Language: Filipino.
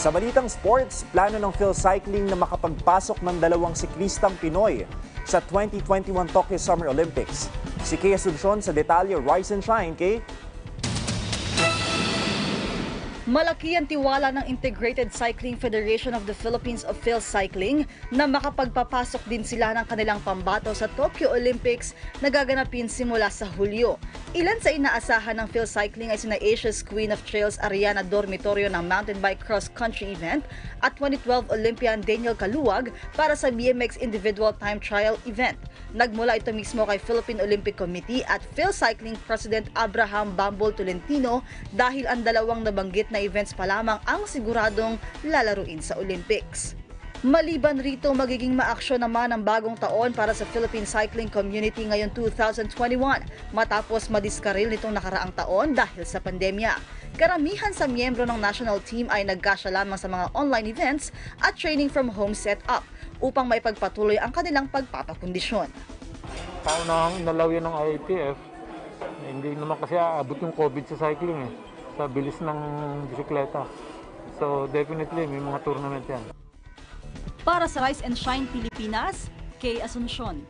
Sa balitang sports, plano ng Phil Cycling na makapagpasok ng dalawang siklistang Pinoy sa 2021 Tokyo Summer Olympics. Si Kay Asuncion sa detalye Rise and Shine, Kay. Malaki ang tiwala ng Integrated Cycling Federation of the Philippines of Phil Cycling na makapagpapasok din sila ng kanilang pambato sa Tokyo Olympics na gaganapin simula sa Hulyo. Ilan sa inaasahan ng Phil Cycling ay sina Asia's Queen of Trails Ariana Dormitorio ng mountain bike cross country event at 2012 Olympian Daniel Kaluwag para sa BMX individual time trial event. Nagmula ito mismo kay Philippine Olympic Committee at Phil Cycling President Abraham Bambol Tolentino dahil ang dalawang nabanggit na events pa lamang ang siguradong lalaruin sa Olympics. Maliban rito, magiging maaksyon naman ang bagong taon para sa Philippine cycling community ngayon 2021 matapos madiskaril nitong nakaraang taon dahil sa pandemya. Karamihan sa miyembro ng national team ay nagkasya lamang sa mga online events at training from home setup upang maipagpatuloy ang kanilang pagpapakondisyon. kaunahang inalaw yan ng IATF. Hindi naman kasi aabot yung COVID sa cycling eh. Sa bilis ng bisikleta. So definitely may mga tournament yan. Para sa Rise and Shine Pilipinas, Kay Asuncion.